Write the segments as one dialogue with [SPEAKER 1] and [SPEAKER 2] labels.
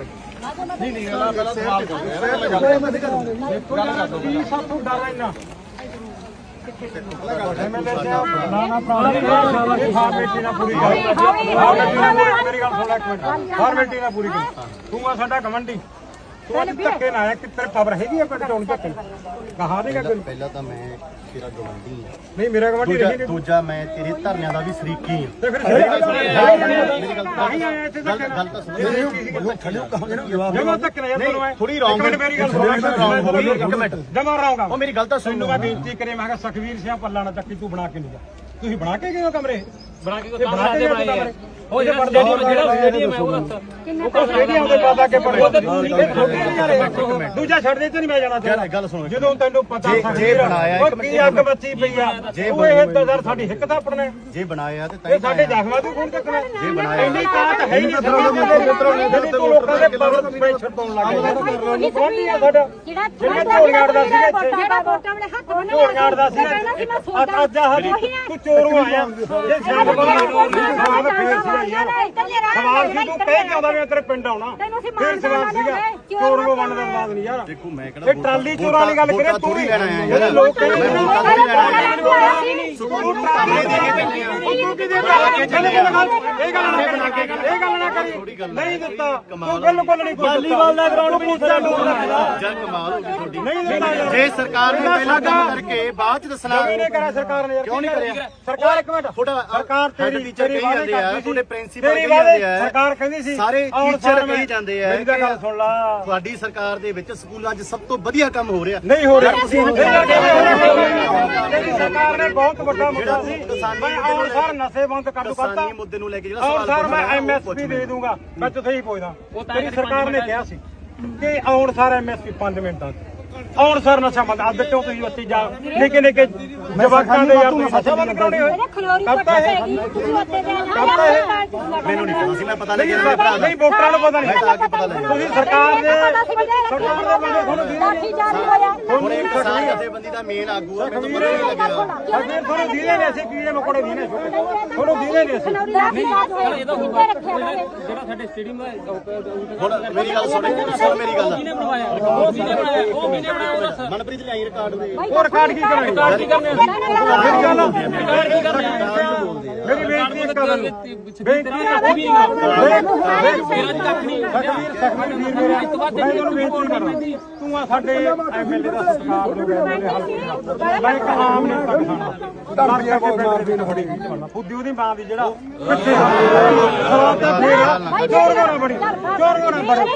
[SPEAKER 1] ਨਹੀਂ ਨਹੀਂ ਪਹਿਲਾਂ ਸਵਾਲ ਕਰੋ
[SPEAKER 2] ਕੀ ਸਭ ਤੋਂ ਡਰ ਇੰਨਾ ਐਮਐਲਏ ਸਾਹਿਬ ਨਾ ਨਾ ਪ੍ਰਾਣੀ ਇਹ ਫਾਰਮੈਲਿਟੀ ਨਾਲ ਪੂਰੀ ਕਰ ਫਾਰਮੈਲਿਟੀ ਨਾਲ ਪੂਰੀ- ਮੇਰੀ ਗੱਲ ਸੁਣ ਲੈ ਇੱਕ ਮਿੰਟ। ਫਾਰਮੈਲਿਟੀ ਨਾਲ ਪੂਰੀ ਕਰ ਤੂੰ ਆ ਸਾਡਾ ਕਮੰਡੀ ਤੂੰ ਅੱਜ ਧੱਕੇ ਨਾ ਆਇਆ ਕਿ ਤੇਰੇ ਪਾਵਰ ਹੈਗੀ ਆ ਪਿੰਡ ਚੋਂ ਧੱਕੇ ਕਹਾ ਦੇਗਾ ਕੋਈ
[SPEAKER 1] ਪਹਿਲਾਂ ਤਾਂ ਮੈਂ ਤੇਰਾ ਗਵੰਡੀ ਹਾਂ
[SPEAKER 2] ਨਹੀਂ ਮੇਰਾ ਕਮੰਡੀ
[SPEAKER 1] ਦੂਜਾ
[SPEAKER 2] ਰਹੀ ਨਹੀਂ
[SPEAKER 1] ਦੂਜਾ ਮੈਂ ਤੇਰੇ ਧਰਨਿਆਂ ਦਾ ਵੀ ਸ਼ਰੀਕੀ ਹਾਂ।
[SPEAKER 2] ਤੇ ਫਿਰ ਗੱਲ
[SPEAKER 1] ਮੇਰੀ ਗੱਲ
[SPEAKER 2] ਤਾਂ ਆਇਆ ਇੱਥੇ
[SPEAKER 1] ਗੱਲ ਤਾਂ ਸੁਣੋ।
[SPEAKER 2] ਖੜਿਓ ਕਹਾਂਗੇ ਨਾ ਜਮਾ ਧੱਕੇ ਨਾਲ ਯਾਰ ਤੈਨੂੰ ਮੈਂ।
[SPEAKER 1] ਥੋੜੀ
[SPEAKER 2] ਮਿੰਟ ਮੇਰੀ ਗੱਲ ਸੁਣ।
[SPEAKER 1] ਇੱਕ ਮਿੰਟ।
[SPEAKER 2] ਜਮਾ ਰਹਾਂਗਾ
[SPEAKER 1] ਉਹ ਮੇਰੀ ਗੱਲ ਤਾਂ ਸੁਣ।
[SPEAKER 2] ਮੈਂ ਬੇਨਤੀ ਕਰੇ ਮੈਂ ਕਿਹਾ ਸਖਵੀਰ ਸਿੰਘ ਪੱਲਾ ਨਾ ਚੱਕੀ ਤੂੰ ਬਣਾ ਕੇ ਨਹੀਂ ਜਾ। ਤੁਸੀਂ ਬਣਾ ਕੇ ਗਏ ਹੋ ਕਮਰੇ? ਬਣਾ ਕੇ ਬਣਾ ਕੇ ਬਣਾਏ ਆ ਉਹ ਜਿਹੜਾ ਸਟੇਡੀਅਮ ਜਿਹੜਾ ਸਟੇਡੀਅਮ ਹੈ ਉਹ ਦੱਸ ਉਹ ਸਟੇਡੀਅਮ ਦੇ ਬਾਅਦ ਕੇ ਪੜੇ ਇਹ ਛੋਟੇ ਨਹੀਂ ਯਾਰੇ। ਦੂਜਾ ਛੱਡ ਦੇ ਤੇ ਨਹੀਂ ਮੈਂ ਜਾਣਾ
[SPEAKER 1] ਯਾਰ ਗੱਲ ਸੁਣੋ
[SPEAKER 2] ਜਦੋਂ ਤੈਨੂੰ ਪਤਾ
[SPEAKER 1] ਜੇ- ਜੇ ਬਣਾਇਆ ਇੱਕ
[SPEAKER 2] ਉਹ ਕੀ ਅੱਗ ਬੱਚੀ ਪਈ ਆ? ਉਹ ਇਹ ਦਜ਼ਰ ਸਾਡੀ ਹਿੱਕ ਤਾਂ ਪੜਨਾ
[SPEAKER 1] ਜੇ ਬਣਾਇਆ ਤੇ
[SPEAKER 2] ਇਹ
[SPEAKER 1] ਤਾਂ
[SPEAKER 2] ਸਾਡੇ ਜ਼ਖਮਾਂ ਤੋਂ ਕੌਣ ਚੱਕਣਾ।
[SPEAKER 1] ਜੇ ਬਣਾਇਆ। ਇੰਨੀ
[SPEAKER 2] ਤਾਕਤ ਹੈ ਹੀ ਨਹੀਂ ਜਿਹੜੀ ਤੂੰ ਲੋਕਾਂ ਦੇ ਪਬਲਿਕ ਪ੍ਰੈਸ਼ਰ ਪਾਉਣ ਲੱਗ ਗਿਆ ਕੌਣ ਨਹੀਂ ਆ ਸਾਡਾ।
[SPEAKER 3] ਜਿਹੜਾ
[SPEAKER 2] ਝੋਲੀਆਂ ਅੜਦਾ ਇੱਥੇ
[SPEAKER 3] ਜਿਹੜਾ ਵੋਟਾਂ ਵੇਲੇ ਹੱਥ ਬੰਨ੍ਹ
[SPEAKER 2] ਝੋਲੀਆਂ ਅੜਦਾ ਸੀਗਾ ਅੱਜ ਆਹ ਤੂੰ ਚੋਰੋਂ ਆਇਆ। ਜੇ ਬੰਦਾ ਸਵਾਲ ਫੇਰ ਸੀਗਾ ਯਾਰ ਸਵਾਲ ਸੀ ਤੂੰ ਕਹਿ ਕੇ ਆਉਂਦਾ ਵੀ ਮੈਂ ਤੇਰੇ ਪਿੰਡ ਆਉਣਾ। ਫਿਰ ਸਵਾਲ ਸੀਗਾ ਚੋਰੋਂ ਵੰਡ ਦਾ ਬਾਦ ਨਹੀਂ ਯਾਰ।
[SPEAKER 1] ਦੇਖੋ ਮੈਂ ਕਿਹੜਾ
[SPEAKER 2] ਇਹ ਟਰਾਲੀ ਚੋਰਾਂ ਵਾਲੀ ਗੱਲ ਕਰੇ ਤੂੰ ਵੀ ਜਿਹੜੇ ਲੋਕ ਕਹਿੰਦੇ ਨੇ ਟਰਾਲੀ ਦੇ ਕੇ ਦਿੰਦੇ ਆ ਤੂੰ ਕਿਹਦੇ ਗੱਲ ਇਹ ਗੱਲ ਨਾ ਕਰੀ ਇਹ ਗੱਲ ਨਾ ਕਰੀ ਨਹੀਂ ਦਿੱਤਾ ਤੂੰ ਬਿਲਕੁਲ ਨਹੀਂ ਕੁਝ ਵਾਲੀਬਾਲ ਦਾ ਗਰਾਊਂਡ ਪੁੱਛਦਾ ਲੋਕ
[SPEAKER 1] ਜਾਂ ਕਮਾਲ ਹੋ ਗਈ ਤੁਹਾਡੀ
[SPEAKER 2] ਨਹੀਂ ਦਿੱਤਾ ਯਾਰ।
[SPEAKER 1] ਜੇ ਸਰਕਾਰ ਨੇ ਪਹਿਲਾਂ ਕੰਮ ਕਰਕੇ ਬਾਅਦ ਚ ਦੱਸਣਾ
[SPEAKER 2] ਕਿਉਂ ਨਹੀਂ ਕਰਿਆ ਸਰਕਾਰ ਨੇ ਯਾਰ
[SPEAKER 1] ਕਿਉਂ ਨਹੀਂ ਕਰਿਆ?
[SPEAKER 2] ਸਰਕਾਰ ਇੱਕ ਮਿੰਟ
[SPEAKER 1] ਤੁਹਾਡਾ
[SPEAKER 2] ਸਰਕਾਰ ਤੇਰੀ
[SPEAKER 1] head teacher
[SPEAKER 2] ਤੇਰੀ
[SPEAKER 1] ਕਹੀ
[SPEAKER 2] ਵਾਅਦੇ
[SPEAKER 1] ਜਾਂਦੇ ਆ,
[SPEAKER 2] ਕਰਦੀ ਸੀ।
[SPEAKER 1] ਤੁਹਾਡੇ principal
[SPEAKER 2] ਤੇਰੀ
[SPEAKER 1] ਕਹੀ
[SPEAKER 2] ਵਾਅਦੇ
[SPEAKER 1] ਜਾਂਦੇ ਆ।
[SPEAKER 2] ਸਰਕਾਰ ਕਹਿੰਦੀ ਸੀ
[SPEAKER 1] ਸਾਰੇ
[SPEAKER 2] ਆਉਣ
[SPEAKER 1] teacher
[SPEAKER 2] ਸਾਲ
[SPEAKER 1] ਕਹੀ
[SPEAKER 2] ਮੈਂ-
[SPEAKER 1] ਜਾਂਦੇ ਆ
[SPEAKER 2] ਮੇਰੀ ਤਾਂ ਗੱਲ
[SPEAKER 1] ਕਿ
[SPEAKER 2] ਸੁਣ ਲਾ
[SPEAKER 1] ਤੁਹਾਡੀ ਸਰਕਾਰ ਦੇ ਵਿੱਚ ਸਕੂਲਾਂ 'ਚ ਸਭ ਤੋਂ ਵਧੀਆ ਕੰਮ ਹੋ ਰਿਹਾ
[SPEAKER 2] ਨਹੀਂ ਹੋ ਰਿਹਾ ਤੇਰੀ ਸਰਕਾਰ ਨੇ ਬਹੁਤ ਵੱਡਾ ਮੁੱਦਾ ਸੀ ਆਉਣ ਸਾਰ ਨਸ਼ੇ ਬੰਦ ਕਰ ਦੂ ਕਰਤਾ।
[SPEAKER 1] ਕਿਸਾਨੀ ਮੁੱਦੇ ਨੂੰ ਲੈ ਕੇ ਜਿਹੜਾ
[SPEAKER 2] ਆਉਣ
[SPEAKER 1] ਸਵਾਲ
[SPEAKER 2] ਸਾਰ ਮੈਂ ਐਮਐਸਪੀ ਦੇ ਦੂੰਗਾ ਮੈਂ ਤੁਥੇ ਹੀ ਪੁੱਛਦਾ। ਤੇਰੀ ਸਰਕਾਰ ਨੇ ਕਿਹਾ ਸੀ ਕਿ ਆਉਣ ਸਾਰ ਐਮਐਸਪੀ 5 ਮਿੰਟਾਂ 'ਚ। ਆਉਣ ਸਾਰ ਨਸ਼ਾ ਬੰਦ ਅੱਜ ਕਿਉਂ ਤੁਸੀਂ ਬੱਤੀ ਜਾ ਨਿੱਕੇ ਨਿੱਕੇ ਜਵਾਕਾਂ ਦੇ ਯਾਰ ਤੁਸੀਂ ਨਸ਼ਾ ਬੰਦ ਕਰਾਉਣੇ ਹੋਏ।
[SPEAKER 3] ਖਲੋਰੀ
[SPEAKER 2] ਕਰਤਾ ਹੈ
[SPEAKER 3] ਹੈਗੀ। ਤੂੰ ਉੱਤੇ ਦੇ
[SPEAKER 2] ਕਰਤਾ ਹੈ
[SPEAKER 1] ਮੈਨੂੰ ਨਹੀਂ ਪਤਾ ਸੀ ਮੈਂ ਪਤਾ
[SPEAKER 2] ਨਹੀਂ
[SPEAKER 1] ਭਰਾ
[SPEAKER 2] ਨਹੀਂ ਵੋਟਰਾਂ ਨੂੰ ਪਤਾ ਨਹੀਂ। ਤੁਸੀਂ ਸਰਕਾਰ ਦੇ ਸਰਕਾਰ ਦੇ ਬੰਦੇ ਤੁਹਾਨੂੰ ਦੇ
[SPEAKER 1] ਹੁਣ ਇੱਕ ਕਿਸਾਨ ਜਥੇਬੰਦੀ ਦਾ ਮੇਨ ਆਗੂ ਆ ਮੈਨੂੰ ਪਤਾ ਨਹੀਂ ਲੱਗਿਆ
[SPEAKER 2] ਅਗਰ ਤੁਹਾਨੂੰ ਦੀਦੇ ਨੇ ਅਸੀਂ ਕੀੜੇ ਮਕੋੜੇ ਦੀਨੇ ਛੋਟੇ ਤੁਹਾਨੂੰ ਦੀਦੇ ਨੇ ਅਸੀਂ
[SPEAKER 4] ਜਿਹੜਾ ਸਾਡੇ ਸਟੇਡੀਅਮ ਦਾ
[SPEAKER 1] ਹੁਣ ਮੇਰੀ ਗੱਲ ਸੁਣ ਸੁਣ ਮੇਰੀ ਗੱਲ
[SPEAKER 4] ਉਹ ਕਿਹਨੇ ਬਣਾਇਆ ਉਹ ਕਿਹਨੇ ਬਣਾਇਆ ਦੱਸ
[SPEAKER 1] ਮਨਪ੍ਰੀਤ ਲਈ ਰਿਕਾਰਡ ਦੇ
[SPEAKER 2] ਹੋਰ ਰਿਕਾਰਡ ਕੀ ਕਰਾਂਗੇ
[SPEAKER 4] ਕੀ ਕਰਨੇ
[SPEAKER 2] ਮੇਰੀ ਗੱਲ ਮੇਰੀ ਬੇਨਤੀ ਇੱਕ ਗੱਲ ਬੇਨਤੀ
[SPEAKER 4] ਉਹ ਵੀ
[SPEAKER 2] ਦੇਖ
[SPEAKER 4] ਮੇਰਾ ਜੀ ਕੱਖ ਨਹੀਂ
[SPEAKER 2] ਸਖਵੀਰ ਸਖਵੀਰ ਵੀਰ ਮੇਰਾ ਮੈਂ ਤੁਹਾਨੂੰ ਬੇਨਤੀ ਕਰਾਂ ਤੂੰ ਆ ਸਾਡੇ ਐਮਐਲਏ ਦਾ ਹਲਕੇ ਮੈਂ ਇੱਕ ਆਮ ਨਹੀਂ ਤੱਕ ਦੇ ਫੁੱਦੀ ਉਹਦੀ ਮਾਂ ਦੀ ਜਿਹੜਾ ਪਿੱਛੇ ਸਵਾਲ ਤਾਂ ਫੇਰ ਚੋਰ ਗੋਣਾ ਬੜੀ। ਚੋਰ ਗੋਣਾ ਬੜੀ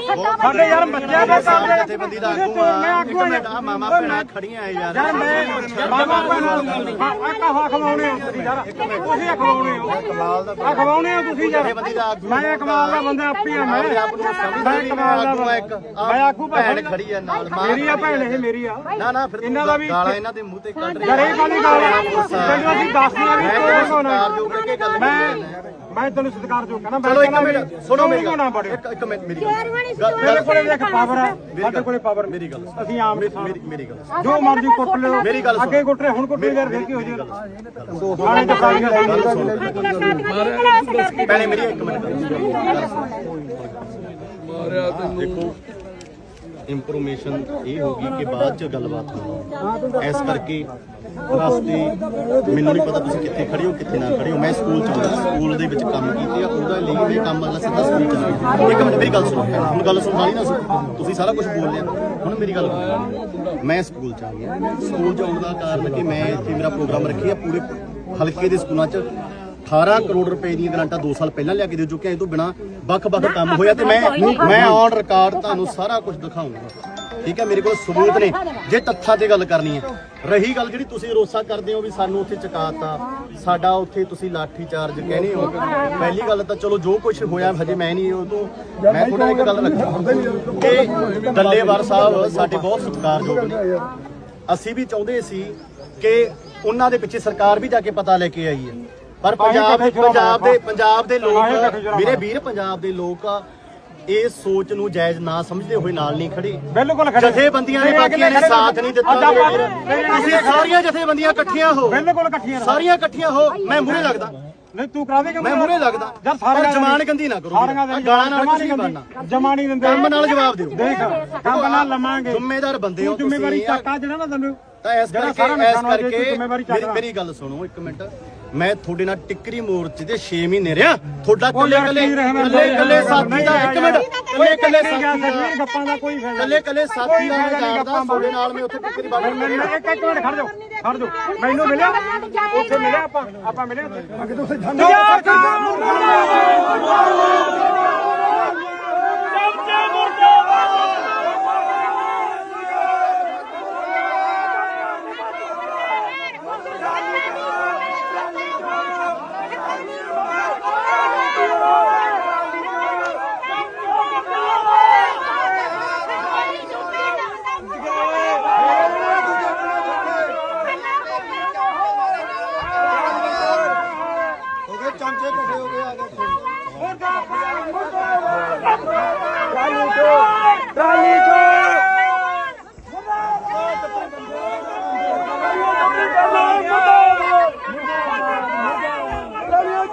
[SPEAKER 2] ਸਾਡੇ ਯਾਰ ਬੱਚਿਆਂ ਦੇ
[SPEAKER 1] ਕਿਸਾਨ
[SPEAKER 2] ਕੰਮ
[SPEAKER 1] ਜਥੇਬੰਦੀ ਦਾ
[SPEAKER 2] ਤੁਸੀਂ
[SPEAKER 1] ਆਗੂ
[SPEAKER 2] ਚੋਰ ਮੈਂ
[SPEAKER 1] ਆ
[SPEAKER 2] ਆਗੂ
[SPEAKER 1] ਇੱਕ
[SPEAKER 2] ਆ
[SPEAKER 1] ਮਿੰਟ ਆ ਮਾਮਾ ਭੈਣਾਂ ਖੜੀਆਂ ਆ ਯਾਰ।
[SPEAKER 2] ਯਾਰ ਮੈਂ ਮਾਮਾ ਪੈਣਾ ਆ ਕਹਾ ਖਵਾਉਣੇ ਹੋ ਤੁਸੀਂ ਯਾਰ। ਤੁਸੀਂ ਆ ਖਵਾਉਣੇ ਹੋ
[SPEAKER 1] ਕਮਾਲ ਦਾ
[SPEAKER 2] ਆ ਖਵਾਉਣੇ ਹੋ ਤੁਸੀਂ ਯਾਰ।
[SPEAKER 1] ਜਥੇਬੰਦੀ ਦਾ ਆਗੂ
[SPEAKER 2] ਮੈਂ ਕਮਾਲ ਦਾ ਬੰਦਾ ਆਪੀ ਆ ਮੈਂ।
[SPEAKER 1] ਆਪਣੇ ਆਪ ਨੂੰ ਸਮਝਦੇ
[SPEAKER 2] ਮੈਂ
[SPEAKER 1] ਨਹੀਂ
[SPEAKER 2] ਕਮਾਲ ਦਾ
[SPEAKER 1] ਆਗੂ ਆ ਇੱਕ
[SPEAKER 2] ਬੰਦਾ। ਮੈਂ ਆਗੂ
[SPEAKER 1] ਭੈਣ ਖੜੀ ਆ ਨਾਲ ਮਾਂ
[SPEAKER 2] ਮੇਰੀ ਆ ਭੈਣ ਇਹ ਮੇਰੀ ਆ।
[SPEAKER 1] ਨਾ ਨਾ ਫਿਰ
[SPEAKER 2] ਇਹਨਾਂ ਦਾ ਵੀ
[SPEAKER 1] ਗਾਲਾਂ ਇਹਨਾਂ ਦੇ ਮੂੰਹ ਤੇ ਕੱਢ ਰਹੇ।
[SPEAKER 2] ਇਹ ਕਾਲੀ ਗੱਲ। ਆ ਤੈਨੂੰ ਅਸੀਂ ਦੱਸਦੇ ਆ ਵੀ ਚੋਰ ਹੋਣਾ
[SPEAKER 1] ਸਰਕਾਰ ਜੋ ਕਹਿ ਕੇ ਗੱਲ
[SPEAKER 2] ਮੈਂ ਮੈਂ ਤੈਨੂੰ ਸਤਿਕਾਰ ਜੋ ਕਹਿੰਦਾ ਮੈਂ
[SPEAKER 1] ਚਲੋ ਇੱਕ ਮਿੰਟ ਸੁਣੋ ਮੇਰੀ
[SPEAKER 2] ਹੋਣਾ
[SPEAKER 1] ਗੱਲ ਇੱਕ ਇੱਕ ਮਿੰਟ ਮੇਰੀ ਗੱਲ
[SPEAKER 2] ਮੇਰੇ ਕੋਲੇ ਦੇਖ ਪਾਵਰ ਹੈ ਸਾਡੇ ਕੋਲੇ ਪਾਵਰ
[SPEAKER 1] ਮੇਰੀ ਗੱਲ
[SPEAKER 2] ਅਸੀਂ ਆਮ
[SPEAKER 1] ਮੇਰੀ ਮੇਰੀ ਗੱਲ
[SPEAKER 2] ਜੋ ਮਰਜ਼ੀ ਕੁੱਟ ਲਿਓ।
[SPEAKER 1] ਮੇਰੀ ਗੱਲ।
[SPEAKER 2] ਅੱਗੇ ਕੁੱਟ ਰਹੇ ਹੁਣ ਕੁੱਟ ਯਾਰ ਫਿਰ ਕੀ ਹੋ ਜਾਏਗਾ ਥਾਣੇ ਚ ਸਾਰੀਆਂ
[SPEAKER 1] ਪਹਿਲੇ ਮੇਰੀ ਇੱਕ ਮਿੰਟ। ਦੇਖੋ ਇੰਫੋਰਮੇਸ਼ਨ ਇਹ ਹੋ ਗਈ ਕਿ ਬਾਅਦ ਚ ਗੱਲਬਾਤ ਹੋਣੀ ਇਸ ਕਰਕੇ ਰਸਤੇ ਮੈਨੂੰ ਨਹੀਂ ਪਤਾ ਤੁਸੀਂ ਕਿੱਥੇ ਖੜੇ ਹੋ, ਕਿੱਥੇ ਨਾ ਖੜੇ ਹੋ। ਮੈਂ ਸਕੂਲ ਚ ਹਾਂ ਸਕੂਲ ਦੇ ਵਿੱਚ ਕੰਮ ਕੀਤੇ ਆ, ਉਹਦਾ ਲਈ ਮੈਂ ਕੰਮ ਅਗਲਾ ਸਿੱਧਾ ਸਕੂਲ ਚ ਆ ਇੱਕ ਮਿੰਟ, ਮੇਰੀ ਗੱਲ ਸੁਣੋ। ਹੁਣ ਗੱਲ ਸੁਣ ਵਾਲੀ ਨਾ ਸੁਣੋ। ਤੁਸੀਂ ਸਾਰਾ ਕੁਝ ਬੋਲ ਲਿਆ। ਹੁਣ ਮੇਰੀ ਗੱਲ ਮੈਂ ਸਕੂਲ ਚ ਆ ਗਿਆ। ਸਕੂਲ ਚ ਆਉਣ ਦਾ ਕਾਰਨ ਕਿ ਮੈਂ ਇੱਥੇ ਮੇਰਾ ਪ੍ਰੋਗਰਾਮ ਰੱਖਿਆ, ਪੂਰੇ ਹਲਕੇ ਦੇ ਸਕੂਲਾਂ ਚ। 18 ਕਰੋੜ ਰੁਪਏ ਦੀਆਂ ਗ੍ਰਾਂਟਾਂ 2 ਸਾਲ ਪਹਿਲਾਂ ਲਿਆ ਕੇ ਦੇ ਚੁੱਕੇ ਆ ਇਹ ਤੋਂ ਬਿਨਾ ਵੱਖ-ਵੱਖ ਕੰਮ ਹੋਇਆ ਤੇ ਮੈਂ ਮੈਂ ਔਨ ਰਿਕਾਰਡ ਤੁਹਾਨੂੰ ਸਾਰਾ ਕੁਝ ਦਿਖਾਉਂਗਾ। ਠੀਕ ਹੈ ਮੇਰੇ ਕੋਲ ਸਬੂਤ ਨੇ। ਜੇ ਤੱਥਾਂ ਤੇ ਗੱਲ ਕਰਨੀ ਹੈ। ਰਹੀ ਗੱਲ ਜਿਹੜੀ ਤੁਸੀਂ ਰੋਸਾ ਕਰਦੇ ਹੋ ਵੀ ਸਾਨੂੰ ਉੱਥੇ ਚਕਾਤਾ ਸਾਡਾ ਉੱਥੇ ਤੁਸੀਂ ਲਾਠੀ ਚਾਰਜ ਕਹਿੰਦੇ ਹੋ। ਪਹਿਲੀ ਗੱਲ ਤਾਂ ਚਲੋ ਜੋ ਕੁਝ ਹੋਇਆ ਹਜੇ ਮੈਂ ਨਹੀਂ ਉਹ ਤੋਂ ਮੈਂ ਨਾਲ ਇੱਕ ਗੱਲ ਰੱਖਾਂ। ਕਿ ਡੱਲੇਵਾਰ ਸਾਹਿਬ ਸਾਡੇ ਬਹੁਤ ਸਤਿਕਾਰਯੋਗ ਨੇ। ਅਸੀਂ ਵੀ ਚਾਹੁੰਦੇ ਸੀ ਕਿ ਉਹਨਾਂ ਦੇ ਪਿੱਛੇ ਸਰਕਾਰ ਵੀ ਜਾ ਕੇ ਪਤਾ ਲੈ ਕੇ ਆਈ ਹੈ ਪਰ ਪੰਜਾਬ ਪੰਜਾਬ ਦੇ ਪੰਜਾਬ ਦੇ ਲੋਕ ਮੇਰੇ ਵੀਰ ਪੰਜਾਬ ਦੇ ਲੋਕ ਇਹ ਸੋਚ ਨੂੰ ਜਾਇਜ਼ ਨਾ ਸਮਝਦੇ ਹੋਏ ਨਾਲ ਨਹੀਂ ਖੜੇ।
[SPEAKER 2] ਬਿਲਕੁਲ ਖੜੇ।
[SPEAKER 1] ਜਥੇਬੰਦੀਆਂ ਨੇ ਬਾਕੀਆਂ ਨੇ ਸਾਥ ਨਹੀਂ ਦਿੱਤਾ ਮੇਰੇ। ਤੁਸੀਂ ਸਾਰੀਆਂ ਜਥੇਬੰਦੀਆਂ ਇਕੱਠੀਆਂ ਹੋ।
[SPEAKER 2] ਬਿਲਕੁਲ ਇਕੱਠੀਆਂ।
[SPEAKER 1] ਸਾਰੀਆਂ ਇਕੱਠੀਆਂ ਹੋ। ਮੈਂ ਮੂਰੇ ਲੱਗਦਾ।
[SPEAKER 2] ਨਹੀਂ ਤੂੰ ਕਰਾ ਦੇਗਾ
[SPEAKER 1] ਮੈਂ ਮੂਹਰੇ ਲੱਗਦਾ।
[SPEAKER 2] ਯਾਰ ਸਾਰੀਆਂ
[SPEAKER 1] ਜਮਾਨ ਗੰਦੀ ਨਾ ਕਰੋ ਗਾਲਾਂ ਨਾਲ ਕੁਝ ਨਹੀਂ ਬਣਨਾ।
[SPEAKER 2] ਜਮਾ ਨਹੀਂ ਦਿੰਦੇ
[SPEAKER 1] ਕੰਮ ਨਾਲ ਜਵਾਬ ਦਿਓ।
[SPEAKER 2] ਦੇਖ ਕੰਮ ਨਾਲ ਲਵਾਂਗੇ।
[SPEAKER 1] ਜ਼ਿੰਮੇਦਾਰ ਬੰਦੇ ਹੋ
[SPEAKER 2] ਜ਼ਿੰਮੇਵਾਰੀ ਚੱਕਾ ਜਿਹੜਾ ਨਾ ਤੈਨੂੰ।
[SPEAKER 1] ਤਾਂ ਇਸ ਕਰਕੇ ਇਸ ਕਰਕੇ ਮੇਰੀ। ਮੇਰੀ ਗੱਲ ਸੁਣੋ ਇੱਕ ਮਿੰਟ। ਮੈਂ ਤੁਹਾਡੇ ਨਾਲ ਟਿੱਕਰੀ ਮੋਰਚੇ ਦੇ 6 ਮਹੀਨੇ ਰਿਹਾ ਤੁਹਾਡਾ ਕੱਲੇ ਕੱਲੇ ਕੱਲੇ ਕੱਲੇ ਸਾਥੀ ਦਾ ਇੱਕ ਮਿੰਟ ਕੱਲੇ ਕੱਲੇ ਸਾਥੀ ਦਾ
[SPEAKER 2] ਗੱਪਾਂ ਦਾ ਕੋਈ ਫਾਇਦਾ
[SPEAKER 1] ਕੱਲੇ ਕੱਲੇ ਸਾਥੀ ਦਾ ਮੈਂ ਜਾਣਦਾ ਤੁਹਾਡੇ ਨਾਲ ਮੈਂ ਉੱਥੇ ਟਿੱਕਰੀ
[SPEAKER 2] ਮੈਂ ਇੱਕ ਇੱਕ ਮਿੰਟ ਖੜ ਜਾਓ ਖੜ ਜਾਓ ਮੈਨੂੰ ਮਿਲਿਆ ਉੱਥੇ ਮਿਲਿਆ ਆਪਾਂ ਆਪਾਂ ਮਿਲੇ ਉੱਥੇ ਅੱਗੇ ਤੁਸੀਂ
[SPEAKER 1] ਹੋ